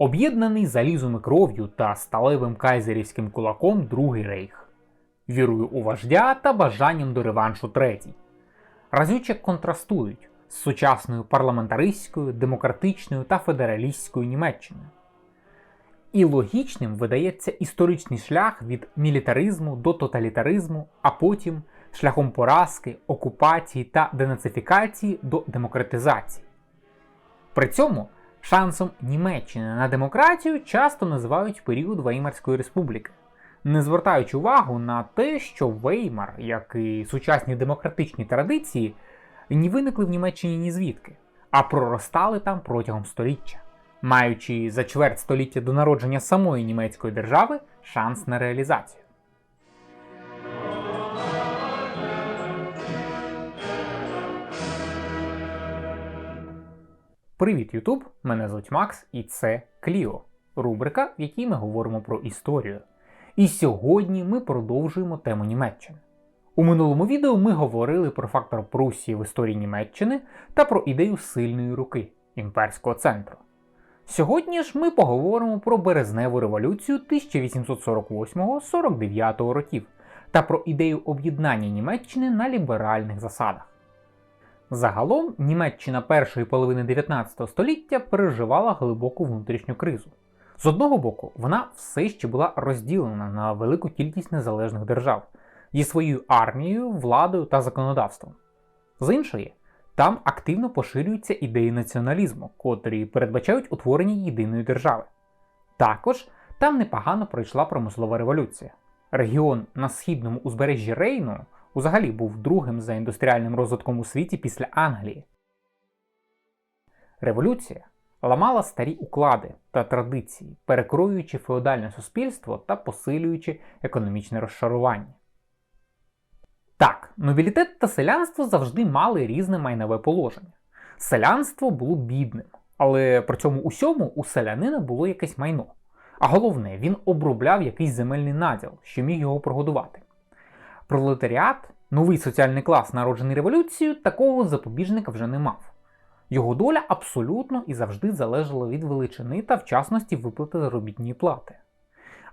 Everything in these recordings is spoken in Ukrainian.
об'єднаний залізом і кров'ю та сталевим кайзерівським кулаком Другий рейх, вірою у вождя та бажанням до реваншу третій. Разюче контрастують з сучасною парламентаристською, демократичною та федералістською Німеччиною. І логічним видається історичний шлях від мілітаризму до тоталітаризму, а потім шляхом поразки, окупації та денацифікації до демократизації. При цьому шансом Німеччини на демократію часто називають період Веймарської республіки, не звертаючи увагу на те, що Веймар, як і сучасні демократичні традиції, не виникли в Німеччині ні звідки, а проростали там протягом століття, маючи за чверть століття до народження самої німецької держави шанс на реалізацію. Привіт, Ютуб! Мене звуть Макс і це Кліо, рубрика, в якій ми говоримо про історію. І сьогодні ми продовжуємо тему Німеччини. У минулому відео ми говорили про фактор Прусії в історії Німеччини та про ідею сильної руки імперського центру. Сьогодні ж ми поговоримо про березневу революцію 1848-49 років та про ідею об'єднання Німеччини на ліберальних засадах. Загалом Німеччина першої половини 19 століття переживала глибоку внутрішню кризу. З одного боку, вона все ще була розділена на велику кількість незалежних держав зі своєю армією, владою та законодавством. З іншої, там активно поширюються ідеї націоналізму, котрі передбачають утворення єдиної держави. Також там непогано пройшла промислова революція. Регіон на східному узбережжі Рейну взагалі був другим за індустріальним розвитком у світі після Англії. Революція ламала старі уклади та традиції, перекроюючи феодальне суспільство та посилюючи економічне розшарування. Так, нобілітет та селянство завжди мали різне майнове положення. Селянство було бідним, але при цьому усьому у селянина було якесь майно. А головне, він обробляв якийсь земельний наділ, що міг його прогодувати. Пролетаріат, новий соціальний клас, народжений революцією, такого запобіжника вже не мав. Його доля абсолютно і завжди залежала від величини та вчасності виплати заробітної плати.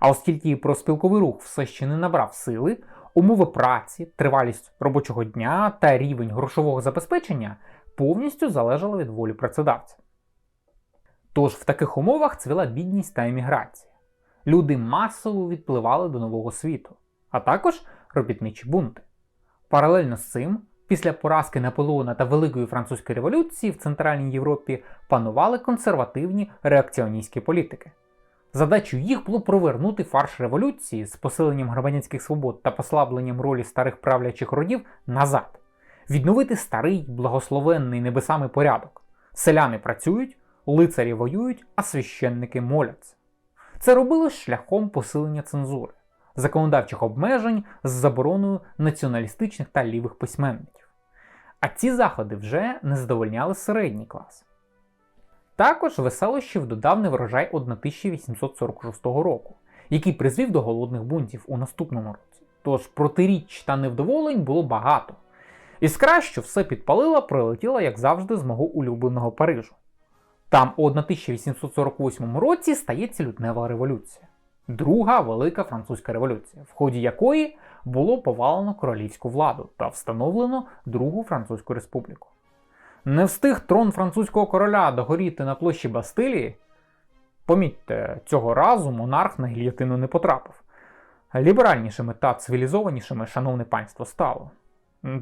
А оскільки проспілковий рух все ще не набрав сили, умови праці, тривалість робочого дня та рівень грошового забезпечення повністю залежали від волі працедавця. Тож в таких умовах цвіла бідність та еміграція. Люди масово відпливали до нового світу, а також робітничі бунти. Паралельно з цим, після поразки Наполеона та Великої французької революції в Центральній Європі панували консервативні реакціоністські політики. Задачею їх було провернути фарш революції з посиленням громадянських свобод та послабленням ролі старих правлячих родів назад, відновити старий благословенний небесами порядок. Селяни працюють, лицарі воюють, а священники моляться. Це робилось шляхом посилення цензури, законодавчих обмежень з забороною націоналістичних та лівих письменників. А ці заходи вже не задовольняли середній клас. Також веселощів додав неврожай 1846 року, який призвів до голодних бунтів у наступному році. Тож протиріч та невдоволень було багато. Іскра, що все підпалила, прилетіла, як завжди, з мого улюбленого Парижу. Там у 1848 році стається лютнева революція, друга велика французька революція, в ході якої було повалено королівську владу та встановлено Другу Французьку республіку. Не встиг трон французького короля догоріти на площі Бастилії. Помітьте, цього разу монарх на гільотину не потрапив. Ліберальнішими та цивілізованішими, шановне панство, стало.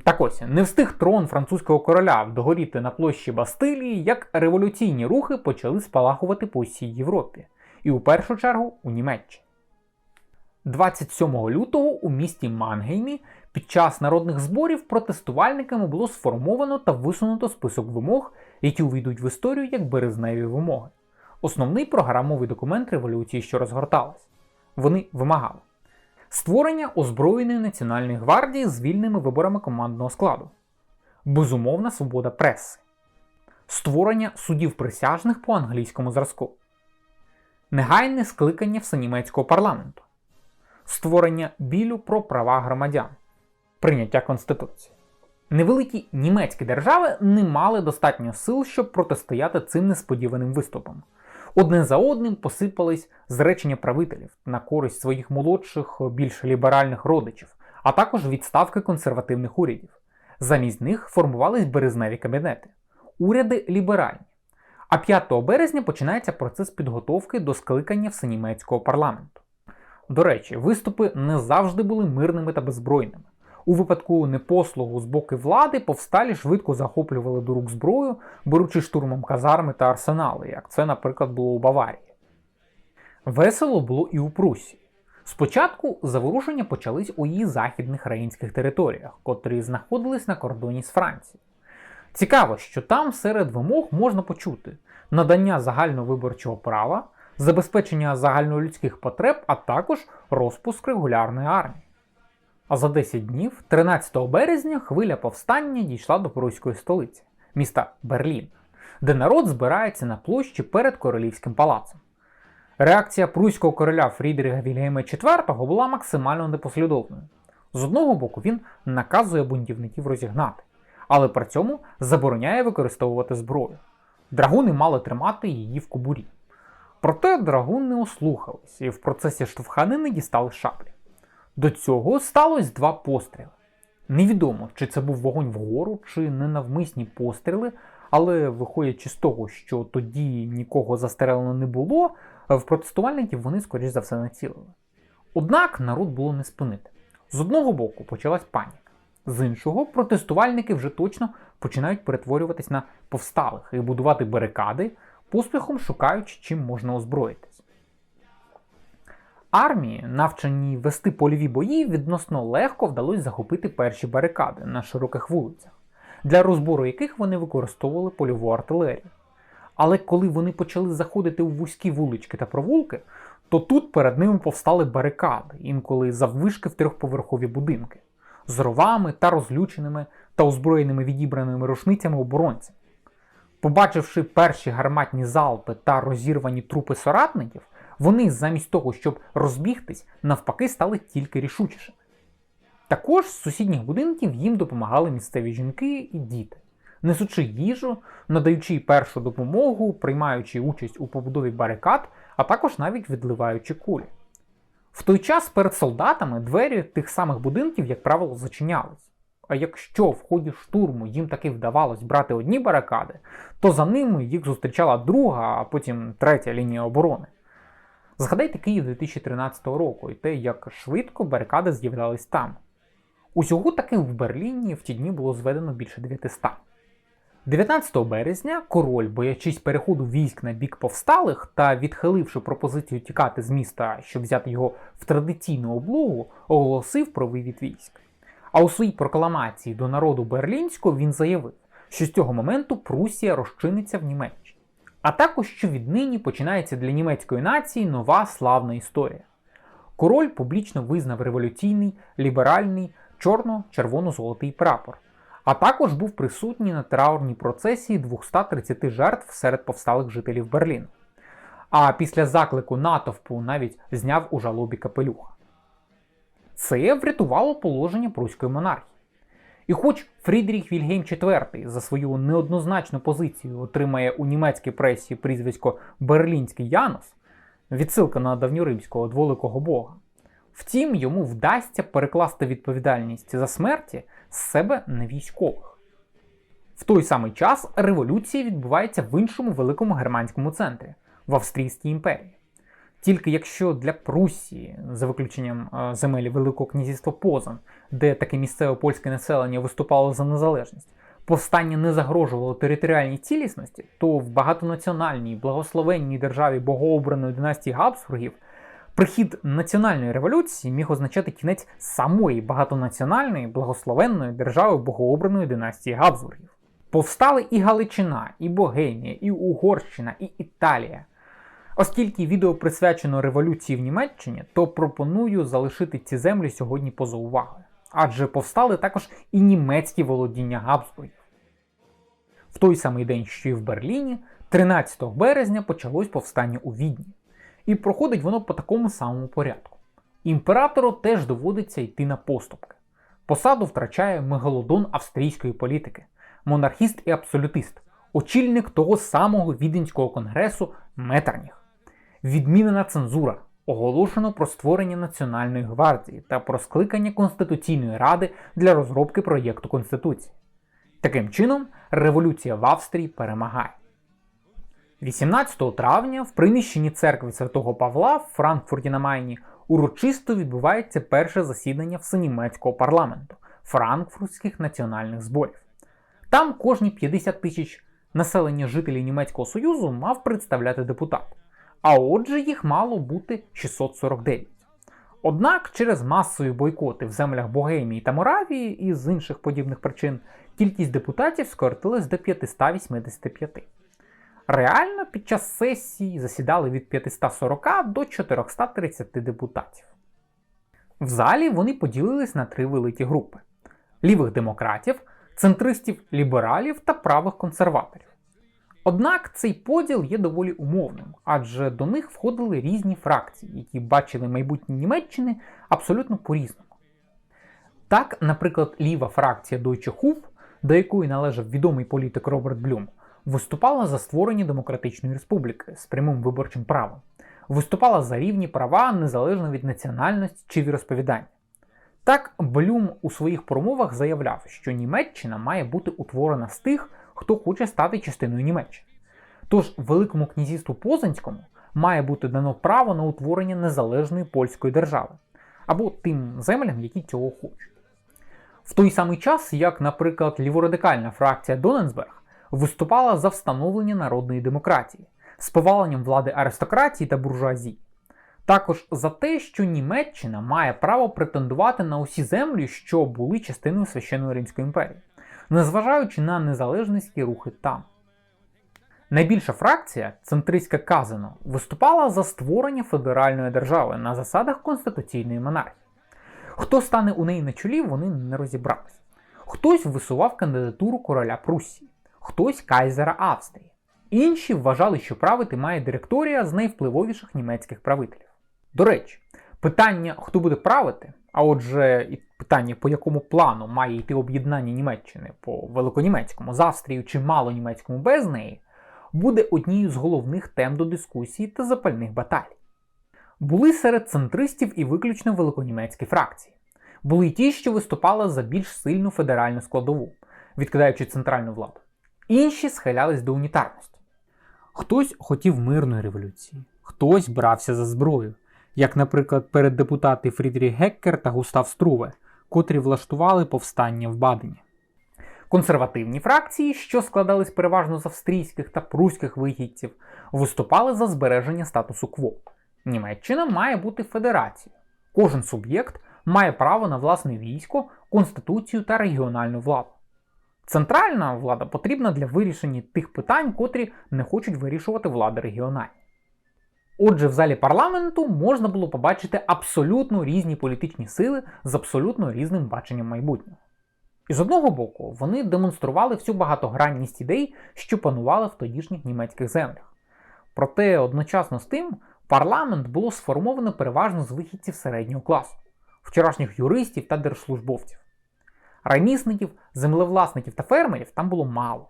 Так ось, не встиг трон французького короля догоріти на площі Бастилії, як революційні рухи почали спалахувати по всій Європі, і у першу чергу у Німеччині. 27 лютого у місті Мангеймі під час народних зборів протестувальниками було сформовано та висунуто список вимог, які увійдуть в історію як березневі вимоги. Основний програмовий документ революції, що розгорталась. Вони вимагали створення озброєної національної гвардії з вільними виборами командного складу, безумовна свобода преси, створення судів присяжних по англійському зразку, негайне скликання всенімецького парламенту, створення білю про права громадян, прийняття Конституції. Невеликі німецькі держави не мали достатньо сил, щоб протистояти цим несподіваним виступам. Одне за одним посипались зречення правителів на користь своїх молодших, більш ліберальних родичів, а також відставки консервативних урядів. Замість них формувались березневі кабінети. Уряди ліберальні. А 5 березня починається процес підготовки до скликання всенімецького парламенту. До речі, виступи не завжди були мирними та беззбройними. У випадку непослугу з боку влади повсталі швидко захоплювали до рук зброю, беручи штурмом казарми та арсенали, як це, наприклад, було у Баварії. Весело було і у Прусії. Спочатку заворушення почались у її західних рейнських територіях, котрі знаходились на кордоні з Францією. Цікаво, що там серед вимог можна почути надання загальновиборчого права, забезпечення загальнолюдських потреб, а також розпуск регулярної армії. А за 10 днів, 13 березня, хвиля повстання дійшла до пруської столиці, міста Берлін, де народ збирається на площі перед королівським палацом. Реакція пруського короля Фрідріга Вільгельма IV була максимально непослідовною. З одного боку, він наказує бунтівників розігнати, але при цьому забороняє використовувати зброю. Драгуни мали тримати її в кобурі. Проте драгун не ослухались і в процесі штовханини дістали шаблі. До цього сталося два постріли. Невідомо, чи це був вогонь вгору, чи ненавмисні постріли, але виходячи з того, що тоді нікого застрелено не було, в протестувальників вони, скоріш за все, націлили. Однак народ було не спинити. З одного боку почалась паніка, з іншого, протестувальники вже точно починають перетворюватись на повсталих і будувати барикади, поспіхом шукаючи, чим можна озброїтись. Армії, навчені вести польові бої, відносно легко вдалося захопити перші барикади на широких вулицях, для розбору яких вони використовували польову артилерію. Але коли вони почали заходити у вузькі вулички та провулки, то тут перед ними повстали барикади, інколи заввишки в трьохповерхові будинки, з ровами та розлюченими та озброєними відібраними рушницями оборонцями. Побачивши перші гарматні залпи та розірвані трупи соратників, вони замість того, щоб розбігтись, навпаки стали тільки рішучішими. Також з сусідніх будинків їм допомагали місцеві жінки і діти, несучи їжу, надаючи першу допомогу, приймаючи участь у побудові барикад, а також навіть відливаючи кулі. В той час перед солдатами двері тих самих будинків, як правило, зачинялись. А якщо в ході штурму їм таки вдавалось брати одні барикади, то за ними їх зустрічала друга, а потім третя лінія оборони. Згадайте Київ 2013 року і те, як швидко барикади з'являлись там. Усього таки в Берліні в ті дні було зведено більше 900. 19 березня король, боячись переходу військ на бік повсталих та відхиливши пропозицію тікати з міста, щоб взяти його в традиційну облогу, оголосив про вивід військ. А у своїй прокламації до народу берлінського він заявив, що з цього моменту Прусія розчиниться в Німеччині. А також, що віднині починається для німецької нації нова славна історія. Король публічно визнав революційний, ліберальний, чорно-червоно-золотий прапор, а також був присутній на траурній процесії 230 жертв серед повсталих жителів Берліну. А після заклику натовпу навіть зняв у жалобі капелюха. Це врятувало положення пруської монархії. І хоч Фрідріх Вільгельм IV за свою неоднозначну позицію отримає у німецькій пресі прізвисько Берлінський Янос, відсилка на давньоримського дволикого бога, втім йому вдасться перекласти відповідальність за смерті з себе на військових. В той самий час революція відбувається в іншому великому германському центрі в Австрійській імперії. Тільки якщо для Прусії, за виключенням е, земель Великого князівства Позан, де таке місцеве польське населення виступало за незалежність, повстання не загрожувало територіальній цілісності, то в багатонаціональній благословенній державі богообраної династії Габсбургів прихід національної революції міг означати кінець самої багатонаціональної благословенної держави богообраної династії Габсбургів. Повстали і Галичина, і Богемія, і Угорщина, і Італія. Оскільки відео присвячено революції в Німеччині, то пропоную залишити ці землі сьогодні поза увагою. Адже повстали також і німецькі володіння Габсбургів. В той самий день, що і в Берліні, 13 березня почалось повстання у Відні. І проходить воно по такому самому порядку. Імператору теж доводиться йти на поступки. Посаду втрачає мегалодон австрійської політики, монархіст і абсолютист, очільник того самого Віденського конгресу Метерніх, відмінена цензура, оголошено про створення Національної гвардії та про скликання Конституційної ради для розробки проєкту Конституції. Таким чином, революція в Австрії перемагає. 18 травня в приміщенні церкви Святого Павла в Франкфурті на Майні урочисто відбувається перше засідання всенімецького парламенту Франкфуртських національних зборів. Там кожні 50 тисяч населення жителів Німецького Союзу мав представляти депутат, а отже їх мало бути 649. Однак через масові бойкоти в землях Богемії та Моравії і з інших подібних причин кількість депутатів скоротилась до 585. Реально під час сесії засідали від 540 до 430 депутатів. В залі вони поділились на три великі групи: лівих демократів, центристів лібералів та правих консерваторів. Однак цей поділ є доволі умовним, адже до них входили різні фракції, які бачили майбутнє Німеччини абсолютно по-різному. Так, наприклад, ліва фракція Deutsche Hof, до якої належав відомий політик Роберт Блюм, виступала за створення демократичної республіки з прямим виборчим правом, виступала за рівні права незалежно від національності чи віросповідання. Так, Блюм у своїх промовах заявляв, що Німеччина має бути утворена з тих, хто хоче стати частиною Німеччини. Тож Великому князівству Позанському має бути дано право на утворення незалежної польської держави або тим землям, які цього хочуть. В той самий час, як, наприклад, ліворадикальна фракція Доненсберг виступала за встановлення народної демократії з поваленням влади аристократії та буржуазії. Також за те, що Німеччина має право претендувати на усі землі, що були частиною священної Римської імперії, незважаючи на незалежницькі рухи там. Найбільша фракція, центристська Казино, виступала за створення федеральної держави на засадах конституційної монархії. Хто стане у неї на чолі, вони не розібрались. Хтось висував кандидатуру короля Пруссії, хтось кайзера Австрії. Інші вважали, що правити має директорія з найвпливовіших німецьких правителів. До речі, питання, хто буде правити, а отже, і питання, по якому плану має йти об'єднання Німеччини по великонімецькому з Австрією чи малонімецькому без неї, буде однією з головних тем до дискусії та запальних баталій. Були серед центристів і виключно великонімецькі фракції. Були й ті, що виступали за більш сильну федеральну складову, відкидаючи центральну владу. Інші схилялись до унітарності. Хтось хотів мирної революції, хтось брався за зброю, як, наприклад, перед депутати Фрідріх Геккер та Густав Струве, котрі влаштували повстання в Бадені. Консервативні фракції, що складались переважно з австрійських та пруських вихідців, виступали за збереження статусу кво. Німеччина має бути федерацією. Кожен суб'єкт має право на власне військо, конституцію та регіональну владу. Центральна влада потрібна для вирішення тих питань, котрі не хочуть вирішувати влади регіональні. Отже, в залі парламенту можна було побачити абсолютно різні політичні сили з абсолютно різним баченням майбутнього. І з одного боку, вони демонстрували всю багатогранність ідей, що панували в тодішніх німецьких землях. Проте одночасно з тим парламент було сформовано переважно з вихідців середнього класу, вчорашніх юристів та держслужбовців. Ремісників, землевласників та фермерів там було мало.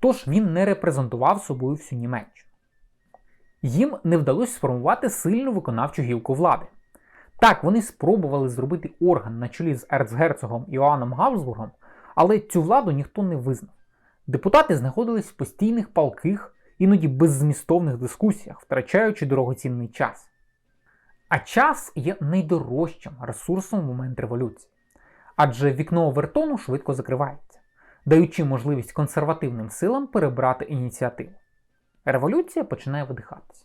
Тож він не репрезентував собою всю Німеччину. Їм не вдалося сформувати сильну виконавчу гілку влади. Так, вони спробували зробити орган на чолі з ерцгерцогом Іоанном Габсбургом, але цю владу ніхто не визнав. Депутати знаходились в постійних палких, іноді беззмістовних дискусіях, втрачаючи дорогоцінний час. А час є найдорожчим ресурсом в момент революції, адже вікно овертону швидко закривається, даючи можливість консервативним силам перебрати ініціативу. Революція починає видихатися.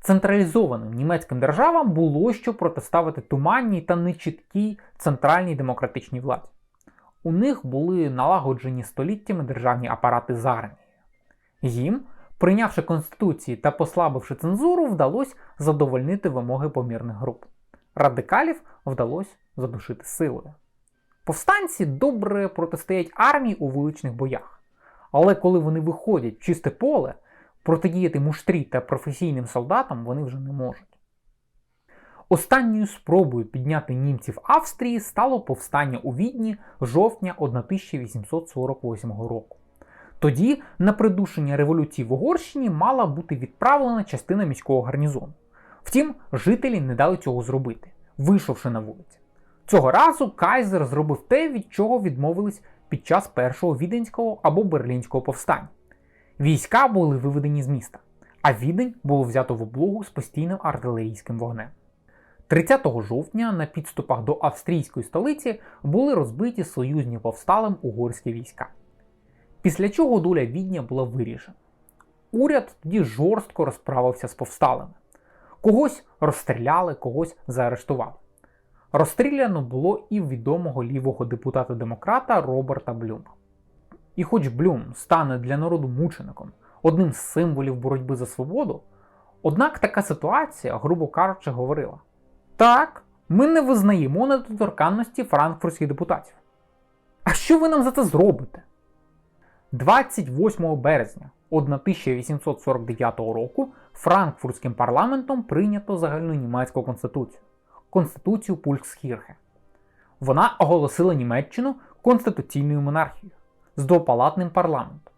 Централізованим німецьким державам було що протиставити туманній та нечіткій центральній демократичній владі. У них були налагоджені століттями державні апарати з армією. Їм, прийнявши конституції та послабивши цензуру, вдалося задовольнити вимоги помірних груп. Радикалів вдалося задушити силою. Повстанці добре протистоять армії у вуличних боях. Але коли вони виходять в чисте поле, протидіяти муштрі та професійним солдатам вони вже не можуть. Останньою спробою підняти німців Австрії стало повстання у Відні жовтня 1848 року. Тоді на придушення революції в Угорщині мала бути відправлена частина міського гарнізону. Втім, жителі не дали цього зробити, вийшовши на вулиці. Цього разу Кайзер зробив те, від чого відмовились під час першого віденського або берлінського повстання. Війська були виведені з міста, а відень було взято в облогу з постійним артилерійським вогнем. 30 жовтня на підступах до австрійської столиці були розбиті союзні повсталим угорські війська. Після чого доля відня була вирішена. Уряд тоді жорстко розправився з повсталими. Когось розстріляли, когось заарештували. Розстріляно було і відомого лівого депутата-демократа Роберта Блюма. І хоч Блюм стане для народу мучеником, одним з символів боротьби за свободу, однак така ситуація, грубо кажучи, говорила: так, ми не визнаємо недоторканності франкфуртських депутатів. А що ви нам за це зробите? 28 березня 1849 року Франкфуртським парламентом прийнято загальнонімецьку конституцію Конституцію Пульксхірхе. Вона оголосила Німеччину конституційною монархією з двопалатним парламентом.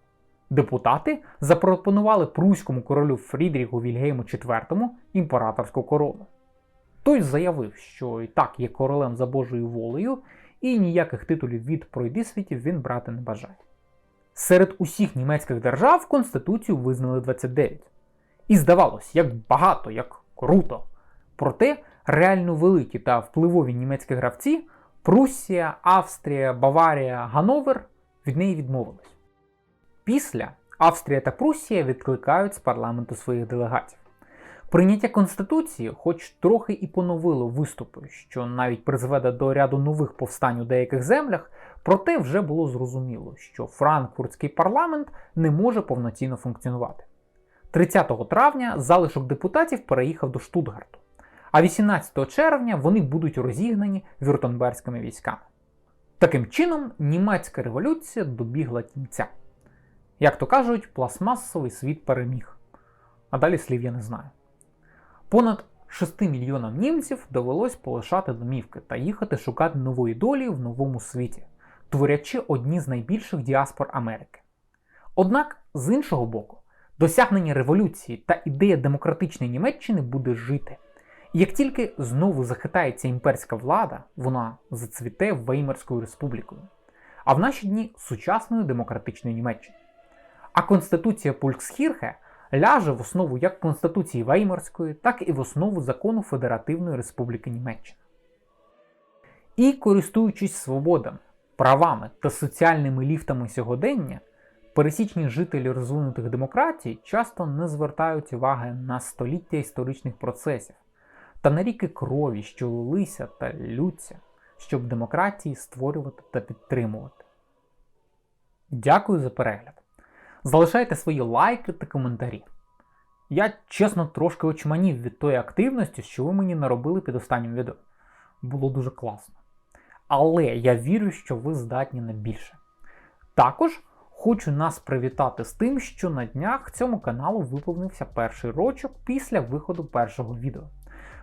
Депутати запропонували пруському королю Фрідріху Вільгейму IV імператорську корону. Той заявив, що і так є королем за Божою волею, і ніяких титулів від пройдисвітів він брати не бажає. Серед усіх німецьких держав Конституцію визнали 29. І здавалось, як багато, як круто. Проте реально великі та впливові німецькі гравці Пруссія, Австрія, Баварія, Гановер від неї відмовились. Після Австрія та Пруссія відкликають з парламенту своїх делегатів. Прийняття Конституції, хоч трохи і поновило виступи, що навіть призведе до ряду нових повстань у деяких землях, проте вже було зрозуміло, що Франкфуртський парламент не може повноцінно функціонувати. 30 травня залишок депутатів переїхав до Штутгарту, а 18 червня вони будуть розігнані вюртемберськими військами. Таким чином, німецька революція добігла кінця. Як то кажуть, пластмасовий світ переміг. А далі слів я не знаю. Понад 6 мільйонам німців довелось полишати домівки та їхати шукати нової долі в новому світі, творячи одні з найбільших діаспор Америки. Однак, з іншого боку, досягнення революції та ідея демократичної Німеччини буде жити. Як тільки знову захитається імперська влада, вона зацвіте Веймарською республікою, а в наші дні сучасною демократичною Німеччиною. А Конституція Пульксхірхе ляже в основу як Конституції Веймарської, так і в основу закону Федеративної Республіки Німеччина. І користуючись свободами, правами та соціальними ліфтами сьогодення, пересічні жителі розвинутих демократій часто не звертають уваги на століття історичних процесів та на ріки крові, що лилися та лються, щоб демократії створювати та підтримувати. Дякую за перегляд! Залишайте свої лайки та коментарі. Я чесно трошки очманів від тої активності, що ви мені наробили під останнім відео. Було дуже класно. Але я вірю, що ви здатні на більше. Також хочу нас привітати з тим, що на днях цьому каналу виповнився перший рочок після виходу першого відео.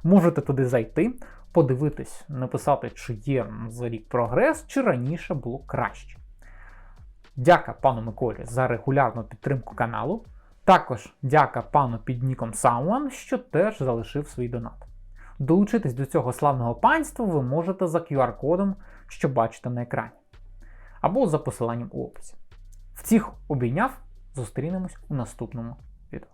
Можете туди зайти, подивитись, написати, чи є за рік прогрес, чи раніше було краще. Дяка пану Миколі за регулярну підтримку каналу. Також дяка пану під ніком Someone, що теж залишив свій донат. Долучитись до цього славного панства ви можете за QR-кодом, що бачите на екрані, або за посиланням у описі. Всіх обійняв, зустрінемось у наступному відео.